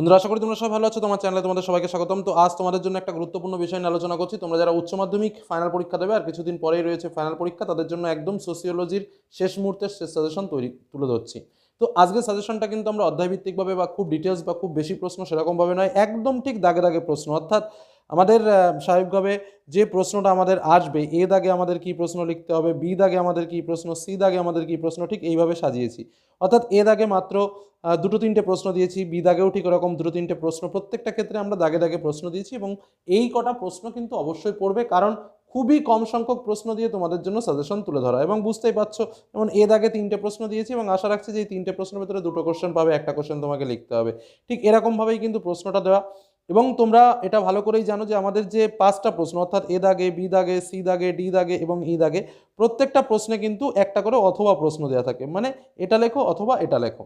বন্ধুরা, আশা করি তোমরা সবাই ভালো আছো। তোমার চ্যানেলে তোমাদের সবাইকে স্বাগতম। তো আজ তোমাদের জন্য একটা গুরুত্বপূর্ণ বিষয় নিয়ে আলোচনা করছি। তোমরা যারা উচ্চ মাধ্যমিক ফাইনাল পরীক্ষা দেবে আর কিছুদিন পরেই রয়েছে ফাইনাল পরীক্ষা, তাদের জন্য একদম সোসিওলজির শেষ মুহূর্তের শেষ সাজেশন তৈরি তুলে ধরছি। তো আজকের সাজেশনটা কিন্তু আমরা অধ্যায়ভিত্তিকভাবে বা খুব ডিটেলস বা খুব বেশি প্রশ্ন সেরকমভাবে নয়, একদম ঠিক দাগে দাগে প্রশ্ন। অর্থাৎ আমাদের স্বাভাবিকভাবে যে প্রশ্নটা আমাদের আসবে, এ দাগে আমাদের কি প্রশ্ন লিখতে হবে, বি দাগে আমাদের কি প্রশ্ন, সি দাগে আমাদের কি প্রশ্ন, ঠিক এইভাবে সাজিয়েছি। অর্থাৎ এ দাগে মাত্র দুটো তিনটে প্রশ্ন দিয়েছি, বি দাগেও ঠিক ওরকম দুটো তিনটে প্রশ্ন, প্রত্যেকটা ক্ষেত্রে আমরা দাগে দাগে প্রশ্ন দিয়েছি এবং এই কটা প্রশ্ন কিন্তু অবশ্যই পড়বে, কারণ খুবই কম সংখ্যক প্রশ্ন দিয়ে তোমাদের জন্য সাজেশন তুলে ধরা। এবং বুঝতেই পারছ, যেমন এ দাগে তিনটে প্রশ্ন দিয়েছি এবং আশা রাখছি যে এই তিনটে প্রশ্নের ভেতরে দুটো কোশ্চেন পাবে, একটা কোশ্চেন তোমাকে লিখতে হবে। ঠিক এরকমভাবেই কিন্তু প্রশ্নটা দেওয়া। এবং তোমরা এটা ভালো করেই জানো যে আমাদের যে পাঁচটা প্রশ্ন, অর্থাৎ এ দাগে, বি দাগে, সি দাগে, ডি দাগে এবং ই দাগে, প্রত্যেকটা প্রশ্নে কিন্তু একটা করে অথবা প্রশ্ন দেওয়া থাকে। মানে এটা লেখো অথবা এটা লেখো।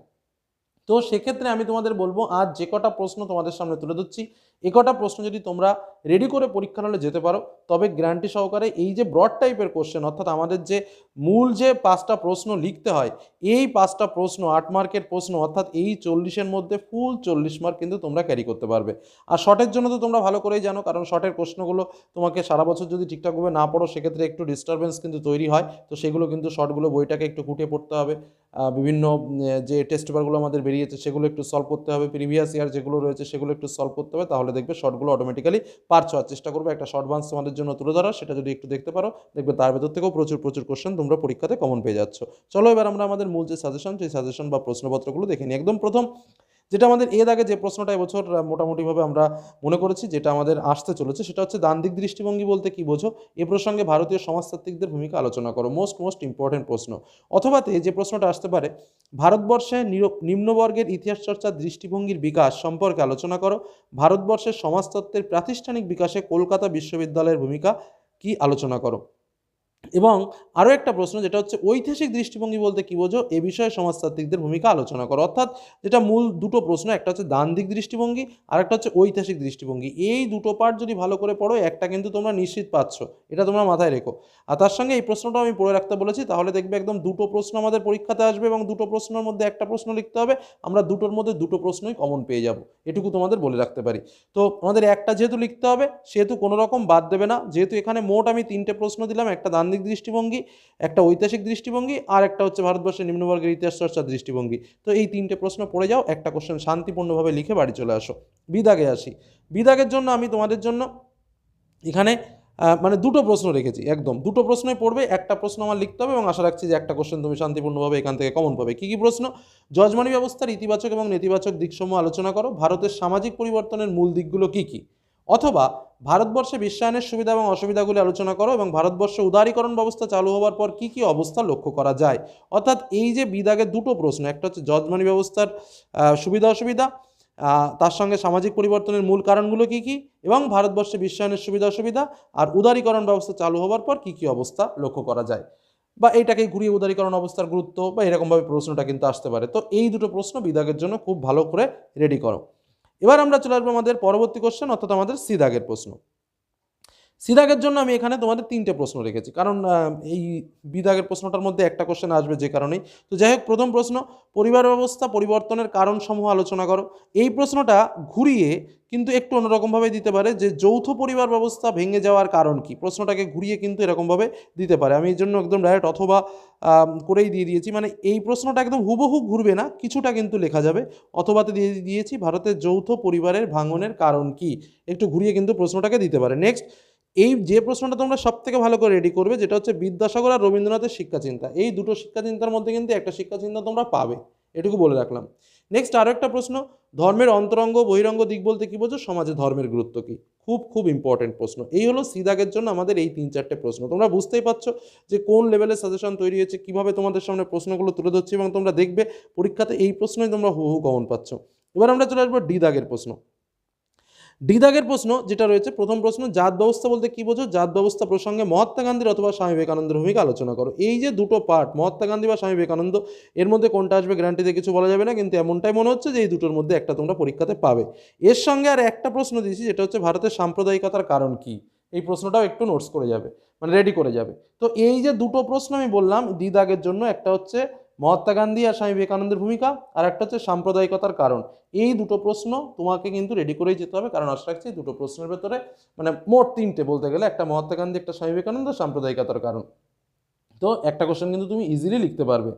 তো সেক্ষেত্রে আমি তোমাদের বলব, আজ যে কটা প্রশ্ন তোমাদের সামনে তুলে ধরছি এ কটা প্রশ্ন যদি তোমরা রেডি করে পরীক্ষার হলে যেতে পারো, তবে গ্যারান্টি সহকারে এই যে ব্রড টাইপের কোশ্চেন অর্থাৎ আমাদের যে মূল যে পাঁচটা প্রশ্ন লিখতে হয়, এই পাঁচটা প্রশ্ন, আট মার্কের প্রশ্ন, অর্থাৎ এই চল্লিশের মধ্যে ফুল চল্লিশ মার্ক কিন্তু তোমরা ক্যারি করতে পারবে। আর শর্টের জন্য তো তোমরা ভালো করেই জানো, কারণ শর্টের প্রশ্নগুলো তোমাকে সারা বছর যদি ঠিকঠাকভাবে না পড়ো, সেক্ষেত্রে একটু ডিস্টারবেন্স কিন্তু তৈরি হয়। তো সেগুলো কিন্তু শর্টগুলো বইটাকে একটু খুঁটিয়ে পড়তে হবে। বিভিন্ন যে টেস্ট পেপারগুলো আমাদের বেরিয়েছে, সেগুলো একটু সলভ করতে হবে। প্রিভিয়াস ইয়ার যেগুলো রয়েছে, সেগুলো একটু সলভ করতে হবে, তাহলে দেখবে শর্টগুলো অটোমেটিক্যালি পার্চ হওয়ার চেষ্টা করবে। একটা শর্ট বান্স তোমাদের জন্য তুলে ধরা, সেটা যদি একটু দেখতে পারো, দেখবে তার ভেতর থেকেও প্রচুর প্রচুর কোশ্চেন তোমরা পরীক্ষাতে কমন পেয়ে যাচ্ছ। চলো এবার আমরা আমাদের মূল যে সাজেশন সেই সাজেশন বা প্রশ্নপত্রগুলো দেখে নিই। একদম প্রথম যেটা আমাদের এর আগে যে প্রশ্নটা এবছর মোটামুটিভাবে আমরা মনে করেছি, যেটা আমাদের আসতে চলেছে, সেটা হচ্ছে দান্দিক দৃষ্টিভঙ্গি বলতে কি বোঝো? এ প্রসঙ্গে ভারতীয় সমাজতাত্ত্বিকদের ভূমিকা আলোচনা করো মোস্ট মোস্ট ইম্পর্টেন্ট প্রশ্ন। অথবাতে যে প্রশ্নটা আসতে পারে, ভারতবর্ষে নিম্নবর্গের ইতিহাস চর্চার দৃষ্টিভঙ্গির বিকাশ সম্পর্কে আলোচনা করো, ভারতবর্ষের সমাজতত্ত্বের প্রাতিষ্ঠানিক বিকাশে কলকাতা বিশ্ববিদ্যালয়ের ভূমিকা কি আলোচনা করো? এবং আরও একটা প্রশ্ন, যেটা হচ্ছে ঐতিহাসিক দৃষ্টিভঙ্গি বলতে কী বোঝো? এ বিষয়ে সমাজতাত্ত্বিকদের ভূমিকা আলোচনা করো। অর্থাৎ যেটা মূল দুটো প্রশ্ন, একটা হচ্ছে দান্দিক দৃষ্টিভঙ্গি, আর একটা হচ্ছে ঐতিহাসিক দৃষ্টিভঙ্গি। এই দুটো পার্ট যদি ভালো করে পড়ো, একটা কিন্তু তোমরা নিশ্চিত পাচ্ছ, এটা তোমরা মাথায় রেখো। আর তার সঙ্গে এই প্রশ্নটা আমি পড়ে রাখতে বলেছি, তাহলে দেখবে একদম দুটো প্রশ্ন আমাদের পরীক্ষাতে আসবে এবং দুটো প্রশ্নের মধ্যে একটা প্রশ্ন লিখতে হবে। আমরা দুটোর মধ্যে দুটো প্রশ্নই কমন পেয়ে যাব, এটুকু তোমাদের বলে রাখতে পারি। তো আমাদের একটা যেহেতু লিখতে হবে, সেহেতু কোনো রকম বাদ দেবে না। যেহেতু এখানে মোট আমি তিনটে প্রশ্ন দিলাম, একটা দান্দিক দৃষ্টিভঙ্গি, একটা ঐতিহাসিক দৃষ্টিভঙ্গি আর একটা হচ্ছে ভারতবর্ষের নিম্নবর্গের ইতিহাস চর্চার দৃষ্টিভঙ্গি। তো এই তিনটে প্রশ্ন পড়ে যাও, একটা কোশ্চেন শান্তিপূর্ণভাবে লিখে বাড়ি চলে আসো। বিদাগে আসি। বিদাগের জন্য আমি তোমাদের জন্য এখানে মানে দুটো প্রশ্ন রেখেছি, একদম। দুটো প্রশ্নই পড়বে, একটা প্রশ্ন আমার লিখতে হবে এবং আশা রাখছি যে একটা কোশ্চেন তুমি শান্তিপূর্ণভাবে এখান থেকে কমন পাবে। কী কী প্রশ্ন? যজমানি ব্যবস্থার ইতিবাচক এবং নেতিবাচক দিকসমূহ আলোচনা করো। ভারতের সামাজিক পরিবর্তনের মূল দিকগুলো কী কী? অথবা ভারতবর্ষে বিশ্বায়নের সুবিধা এবং অসুবিধাগুলি আলোচনা করো এবং ভারতবর্ষে উদারীকরণ ব্যবস্থা চালু হওয়ার পর কী কী অবস্থা লক্ষ্য করা যায়? অর্থাৎ এই যে বিদাগের দুটো প্রশ্ন, একটা হচ্ছে যজমানি ব্যবস্থার সুবিধা, অসুবিধা তার সঙ্গে সামাজিক পরিবর্তনের মূল কারণগুলো কী কী এবং ভারতবর্ষে বিশ্বায়নের সুবিধা, অসুবিধা আর উদারীকরণ ব্যবস্থা চালু হওয়ার পর কী কী অবস্থা লক্ষ্য করা যায়? বা এইটাকে ঘুরিয়ে উদারীকরণ অবস্থার গুরুত্ব বা এরকমভাবে প্রশ্নটা কিন্তু আসতে পারে। তো এই দুটো প্রশ্ন বিদাগের জন্য খুব ভালো করে রেডি করো। এবার আমরা চলে আসব আমাদের পরবর্তী কোশ্চেন অর্থাৎ আমাদের সিদাগের প্রশ্ন। সিদাগের জন্য আমি এখানে তোমাদের তিনটে প্রশ্ন রেখেছি। কারণ এই বিদাগের প্রশ্নটার মধ্যে একটা কোশ্চেন আসবে যে কারণেই। তো যাই হোক, প্রথম প্রশ্ন, পরিবার ব্যবস্থা পরিবর্তনের কারণসমূহ আলোচনা করো। এই প্রশ্নটা ঘুরিয়ে কিন্তু একটু অন্যরকমভাবে দিতে পারে যে যৌথ পরিবার ব্যবস্থা ভেঙে যাওয়ার কারণ কি? প্রশ্নটাকে ঘুরিয়ে কিন্তু এরকমভাবে দিতে পারে। আমি এই জন্য একদম ডাইরেক্ট অথবা করেই দিয়ে দিয়েছি। মানে এই প্রশ্নটা একদম হুবহু ঘুরবে না, কিছুটা কিন্তু লেখা যাবে। অথবাতে দিয়ে দিয়েছি, ভারতের যৌথ পরিবারের ভাঙনের কারণ কি? একটু ঘুরিয়ে কিন্তু প্রশ্নটাকে দিতে পারে। নেক্সট এই যে প্রশ্নটা তোমরা সব থেকে ভালো করে রেডি করবে, যেটা হচ্ছে বিদ্যাসাগর আর রবীন্দ্রনাথের শিক্ষাচিন্তা। এই দুটো শিক্ষাচিন্তার মধ্যে কিন্তু একটা শিক্ষাচিন্তা তোমরা পাবে। এটুকু বলে রাখলাম। নেক্সট আরও একটা প্রশ্ন, ধর্মের অন্তরঙ্গ বহিরঙ্গ দিক বলতে কী বোঝো? সমাজে ধর্মের গুরুত্ব কী? খুব খুব ইম্পর্টেন্ট প্রশ্ন। এই হলো সিদাগের জন্য আমাদের এই তিন চারটে প্রশ্ন। তোমরা বুঝতেই পারছ যে কোন লেভেলের সাজেশন তৈরি হয়েছে, কীভাবে তোমাদের সামনে প্রশ্নগুলো তুলে ধরছি এবং তোমরা দেখবে পরীক্ষাতে এই প্রশ্নই তোমরা হুহু গমন পাচ্ছ। এবার আমরা চলে আসব ডি দাগের প্রশ্ন। ডি দাগের প্রশ্ন যেটা রয়েছে, প্রথম প্রশ্ন, জাত ব্যবস্থা বলতে কি বোঝো? জাত ব্যবস্থা প্রসঙ্গে মহাত্মা গান্ধীর অথবা স্বামী বিবেকানন্দের ভূমিকা আলোচনা করো। এই যে দুটো পার্ট মহাত্মা গান্ধী বা স্বামী বিবেকানন্দ, এর মধ্যে কোনটা আসবে গ্যারান্টিতে কিছু বলা যাবে না, কিন্তু এমনটাই মনে হচ্ছে যে এই দুটোর মধ্যে একটা তোমরা পরীক্ষাতে পাবে। এর সঙ্গে আর একটা প্রশ্ন দিয়েছি, যেটা হচ্ছে ভারতের সাম্প্রদায়িকতার কারণ কি? এই প্রশ্নটাও একটু নোটস করে যাবে মানে রেডি করে যাবে। তো এই যে দুটো প্রশ্ন আমি বললাম দ্বিদাগের জন্য একটা হচ্ছে মহাত্মা গান্ধী আর স্বামী বিবেকানন্দের ভূমিকা, আর একটা হচ্ছে সাম্প্রদায়িকতার কারণ। এই দুটো প্রশ্ন তোমাকে কিন্তু রেডি করেই যেতে হবে, কারণ আশা রাখছি দুটো প্রশ্নের ভেতরে মানে মোট তিনটে বলতে গেলে, একটা মহাত্মা গান্ধী, একটা স্বামী বিবেকানন্দ, সাম্প্রদায়িকতার কারণ। তো একটা কোশ্চেন কিন্তু তুমি ইজিলি লিখতে পারবে।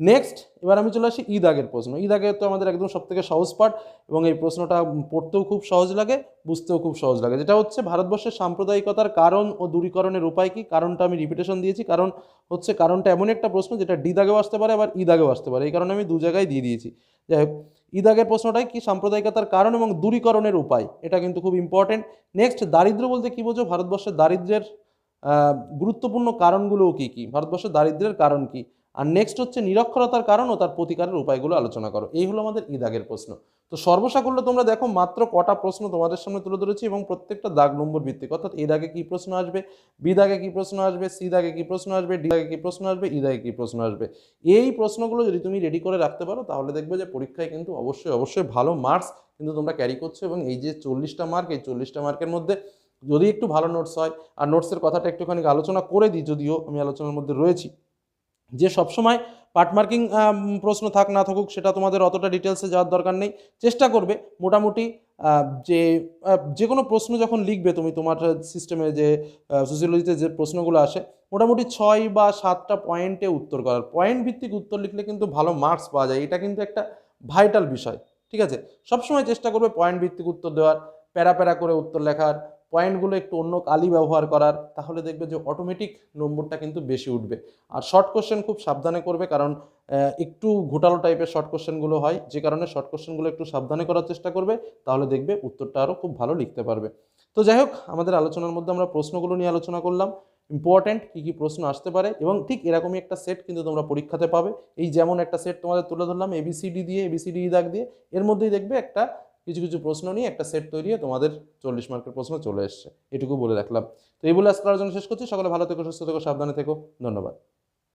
নেক্সট এবার আমি চলে আসি ঈদ আগের প্রশ্ন। ঈদ আগের তো আমাদের একদম সব থেকে সহজ পাঠ এবং এই প্রশ্নটা পড়তেও খুব সহজ লাগে বুঝতেও খুব সহজ লাগে। যেটা হচ্ছে ভারতবর্ষের সাম্প্রদায়িকতার কারণ ও দূরীকরণের উপায় কি? কারণটা আমি রিপিটেশন দিয়েছি। কারণ হচ্ছে কারণটা এমন একটা প্রশ্ন যেটা ডিদ আগেও আসতে পারে আবার ঈদ আগেও আসতে পারে। এই কারণে আমি দু জায়গায় দিয়ে দিয়েছি। যাই হোক ঈদ আগের প্রশ্নটাই কি? সাম্প্রদায়িকতার কারণ এবং দূরীকরণের উপায়। এটা কিন্তু খুব ইম্পর্টেন্ট নেক্সট দারিদ্র বলতে কি বোঝো? ভারতবর্ষের দারিদ্র্যের আহ, গুরুত্বপূর্ণ কারণগুলোও কি কি? ভারতবর্ষের দারিদ্র্যের কারণ কি? আর নেক্সট হচ্ছে নিরক্ষরতার কারণ ও তার প্রতিকারের উপায়গুলো আলোচনা করো। এই হলো আমাদের ঈদ আগের প্রশ্ন। তো সর্বসাকুল্য তোমরা দেখো, মাত্র কটা প্রশ্ন তোমাদের সামনে তুলে ধরেছি এবং প্রত্যেকটা দাগ নম্বর ভিত্তিক। অর্থাৎ এ দাগে কি প্রশ্ন আসবে বি দাগে কি প্রশ্ন আসবে সি দাগে কি প্রশ্ন আসবে ডি দাগে কি প্রশ্ন আসবে ই দাগে কি প্রশ্ন আসবে। এই প্রশ্নগুলো যদি তুমি রেডি করে রাখতে পারো, তাহলে দেখবে যে পরীক্ষায় কিন্তু অবশ্যই অবশ্যই ভালো মার্কস কিন্তু তোমরা ক্যারি করছ এবং এই যে চল্লিশটা মার্ক এই চল্লিশটা মার্কের মধ্যে যদি একটু ভালো নোটস হয়, আর নোটসের কথাটা একটুখানি আলোচনা করে দিই, যদিও আমি আলোচনার মধ্যে রয়েছি। যে সবসময় পার্ট মার্কিং প্রশ্ন থাক না থাকুক, সেটা তোমাদের অতটা ডিটেলসে যাওয়ার দরকার নেই। চেষ্টা করবে, মোটামুটি যে যে কোনো প্রশ্ন যখন লিখবে তুমি, তোমার সিস্টেমে যে সোসিওলজিতে যে প্রশ্নগুলো আসে, মোটামুটি ছয় বা সাতটা পয়েন্টে উত্তর করার। পয়েন্ট ভিত্তিক উত্তর লিখলে কিন্তু ভালো মার্কস পাওয়া যায়। এটা কিন্তু একটা ভাইটাল বিষয়, ঠিক আছে? সবসময় চেষ্টা করবে পয়েন্ট ভিত্তিক উত্তর দেওয়ার, প্যারা প্যারা করে উত্তর লেখার পয়েন্টগুলো একটু অন্য কালি ব্যবহার করার, তাহলে দেখবে যে অটোমেটিক নম্বরটা কিন্তু বেশি উঠবে। আর শর্ট কোশ্চেন খুব সাবধানে করবে কারণ একটু ঘোটালো টাইপের শর্ট কোশ্চেনগুলো হয়, যে কারণে শর্ট কোশ্চেনগুলো একটু সাবধানে করার চেষ্টা করবে, তাহলে দেখবে উত্তরটা আরও খুব ভালো লিখতে পারবে। তো যাই হোক, আমাদের আলোচনার মধ্যে আমরা প্রশ্নগুলো নিয়ে আলোচনা করলাম। ইম্পর্ট্যান্ট কী কী প্রশ্ন আসতে পারে এবং ঠিক এরকমই একটা সেট কিন্তু তোমরা পরীক্ষাতে পাবে। এই যেমন একটা সেট তোমাদের তুলে ধরলাম এবিসিডি দিয়ে এবিসিডি দাগ দিয়ে, এর মধ্যেই দেখবে একটা কিছু কিছু প্রশ্ন নিয়ে একটা সেট তৈরি হয়ে তোমাদের চল্লিশ মার্কের প্রশ্ন চলে এসছে। এটুকু বলে রাখলাম। তো এই বলে আজকে জন্য শেষ করছি। সকলে ভালো থেকো, সুস্থ থেকো, সাবধানে থেকো। ধন্যবাদ।